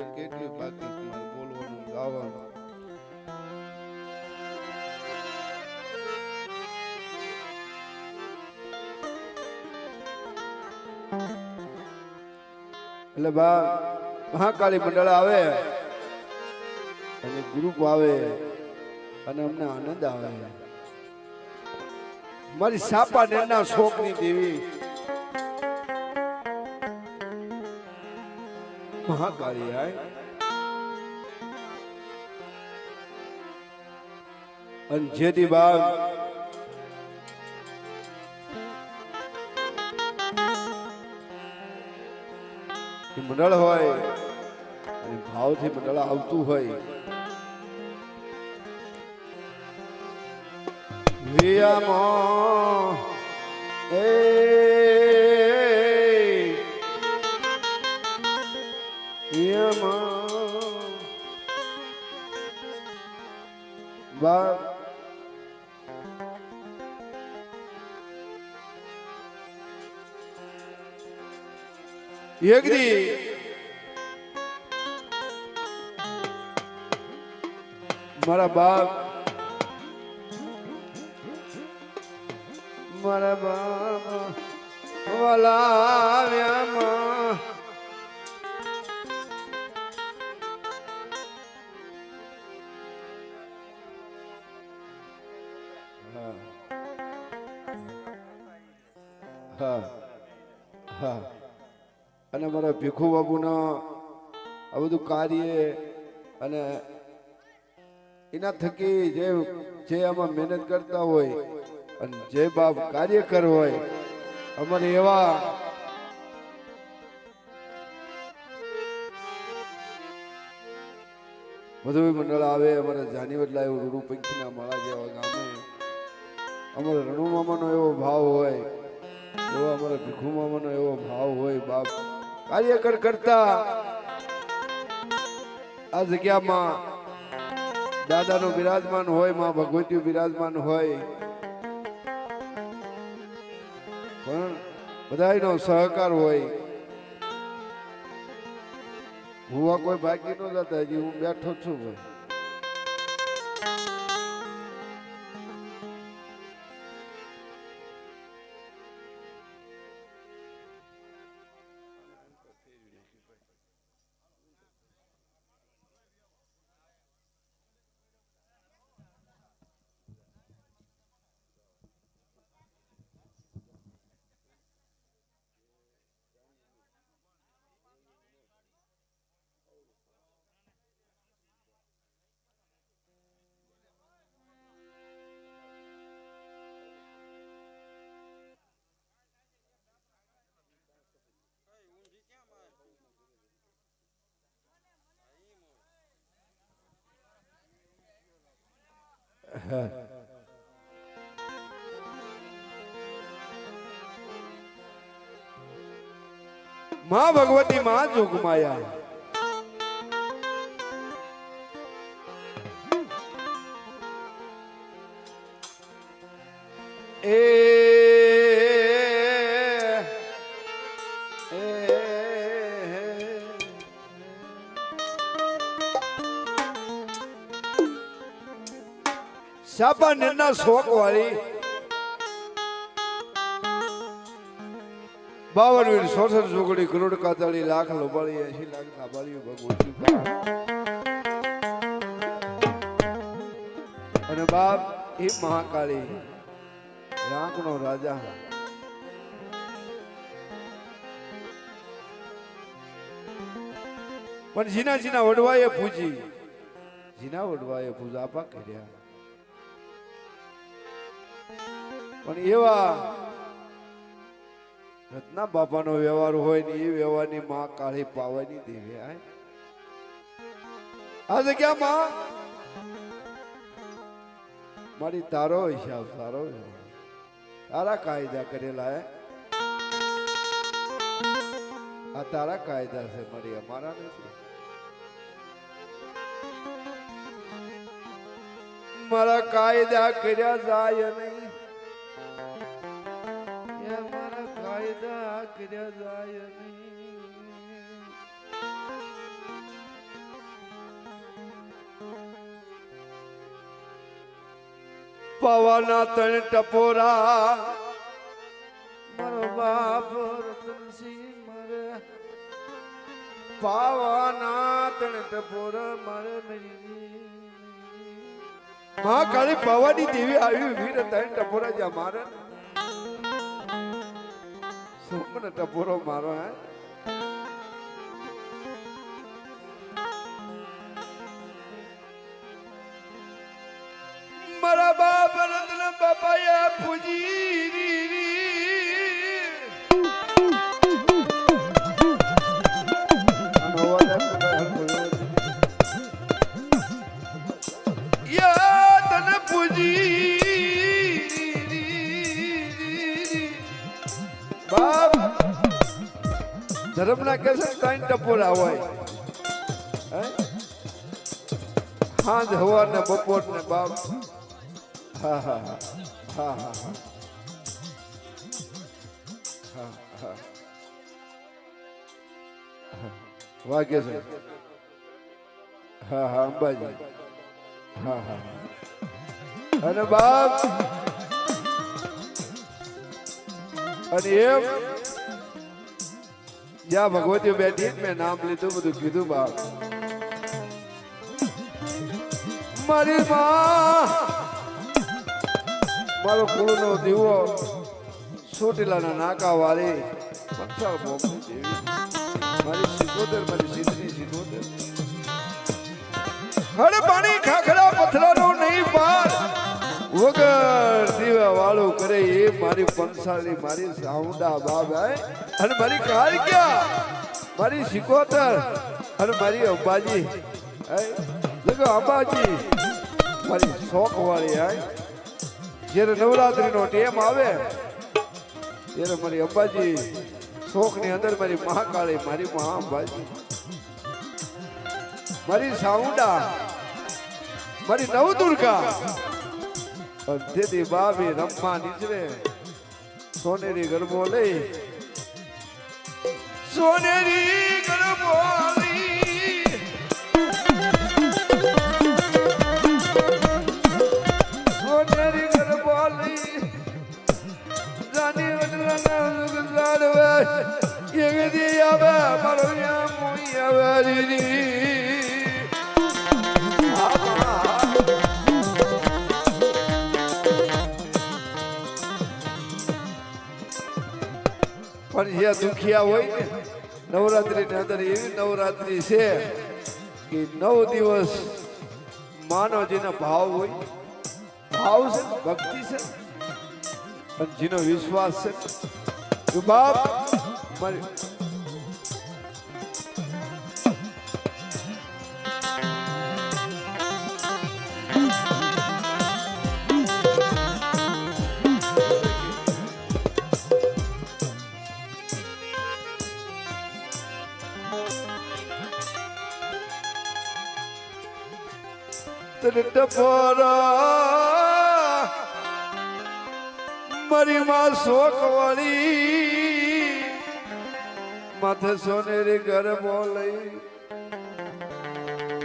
તો કેટલી બાકી તમારે બોલવાનું, ગાવાનું? એટલે બા, મહાકાળી મંડળ આવે. અને ગ્રુપ આવે. અને અમને આનંદ આવે. મારી સાપા નેના શોકની દેવી. મહાકાળી આય. અને જેથી બાગ મંડળ હોય અને ભાવથી મંડળ આવતું હોય. વિયામાં એ એક દી મારા બાપ. મારા બાપ. વલાવ્યામાં. હા. હા. હા. અને મારા ભીખુ બાબુના આ બધું કાર્ય અને એના થકી જે જે આમાં મહેનત કરતા હોય અને જે બાપ કાર્યકર હોય, અમારે એવા મધુભાઈ મંડળ આવે, અમારા જાનીવટલા એવું રૂડુ પંખીના માળા જેવા ગામે. અમારા રણુ મામાનો એવો ભાવ હોય, એવો અમારા ભીખુ મામાનો એવો ભાવ હોય, બાપ કાર્યકર કરતા આ જગ્યામાં દાદાનો બિરાજમાન હોય, માં ભગવતીયું બિરાજમાન હોય. પણ બધાનો સહકાર હોય. હુવા કોઈ બાકી ન જતા, હજી હું બેઠો છું ભાઈ. માં ભગવતી માં જોગમાયા એ સાપા નેના શોક વાળી બાવન વીર સોસઠ સુગડી કરોડ કાતાળી લાખ લોબાળી એસી લાખ થાબાળી ભગવતી અને બાપ એ મહાકાળી રાંકનો રાજા. પણ જીના જીના વડવાએ પૂજી. જીના વડવાએ પૂજા આપા કર્યા. પણ એવા રત્ના બાપાનો વ્યવહાર હોય ને એ વ્યવહારની માં કાળી પાવાની દેવી આ જગ્યા માં મારી તારો હિસાબ સારો તારા કાયદા કરેલા, હે. આ તારા કાયદા છે મારી, અમારા નથી. મારા કાયદા કર્યા જાય નહીં. પવાના તણ ટપોરા. મારો બાપ રતનસિંહ મારે. પાવાના તણ ટપોરા મારે મરી હા કાલે પાવાની દેવી આવી વીર તણ ટપોરા જ્યાં મારે. સોમન ટપોરો મારો હે? મારા બાપ રત્ન બાપાએ પૂજી તને ધર્મના કેસર ત્રણ ટપોરા હોય. હાજ હવાર ને બપોર ને બાપ. હા હા હા. હા હા હા. હા વાગે છે. હા હા, અંબાજી. હા હા. અને બાપ. અને એમ જ્યાં ભગવતી બેઠી મેં નામ લીધું, બધું કીધું બાપ. મારી માં, મારો કુળનો દીવો ચોટીલાના નાકા વાળી પથ્થર બોમ્બની દેવી. મારી સિત્તોતેર મારી સીધની સિત્તોતેર હળ પાણી ખાખરા પથરાનો નહીં પાર. વગર દીવા વાળું કરે એ મારી પંસાળી, મારી સાઉન્ડા બાબા અને મારી કાળક્યા મારી સિકોતર અને મારી અંબાજી. અંબાજી. મારી શોખ વાળી આય જ્યારે નવરાત્રીનો ટેમ આવે, ત્યારે મારી અંબાજી શોખની અંદર મારી મહાકાળી, મારી મહા અંબાજી મારી સાઉન્ડા મારી નવદુર્ગા. તેથી બાબી રમવા નીચરે સોનેરી ગરબો લઈ. સોનેરી ગરબો સોનેરી ગરબો લઈ. રાની વડલાના ગુજરાડવે એગદી આવે? મારો યા મોઈ આવે, રીરી. જે દુખિયા હોય ને, નવરાત્રિની અંદર એવી નવરાત્રિ છે કે નવ દિવસ માનવજીના ભાવ હોય. ભાવ છે ભક્તિ છે પણ જેનો વિશ્વાસ છે બાપ, મારી ટપોરા. મારી માં શોખ વળી માથે સોનેરી ઘર લઈ.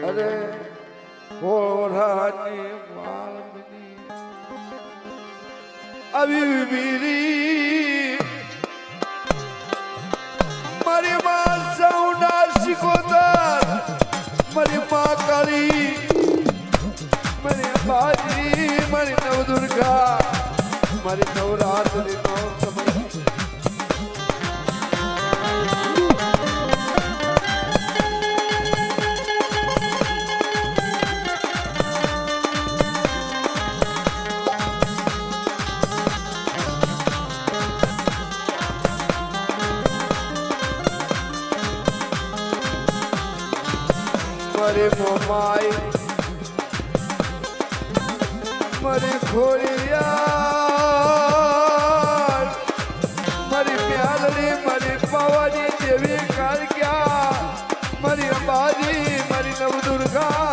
અરે હોરાની માલમની. આવી વીરી. મારી માં સૌના શિકોતર. મારી માં કાળી મારી મોમાઈ. મારી ખોરિયા મારી પ્યાલડી મારી પાવાની દેવી કાળક્યા મારી અંબાજી મારી નવદુર્ગા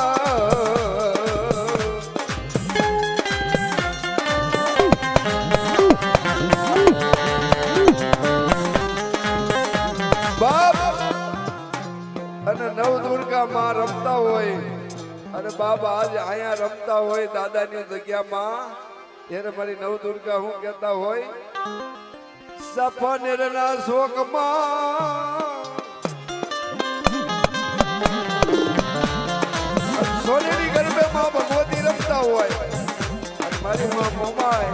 બાબા આજ અહીંયા રમતા હોય દાદાની જગ્યામાં. ત્યારે મારી નવ દુર્ગા હું કહેતા હોય. સફનેરના શોકમાં. સોનેરી ગરબે માં ભગવતી રમતા હોય. મારી માં મોમાય,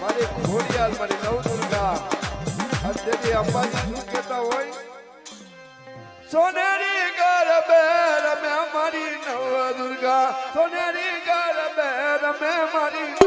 મારી ઘોડિયાલ, મારી નવ દુર્ગા. તેથી અંબાજી શું કહેતા હોય? સોનેરી ગરબે રમે મારી નવ દુર્ગા. સોનેરી ગરબે રમે મારી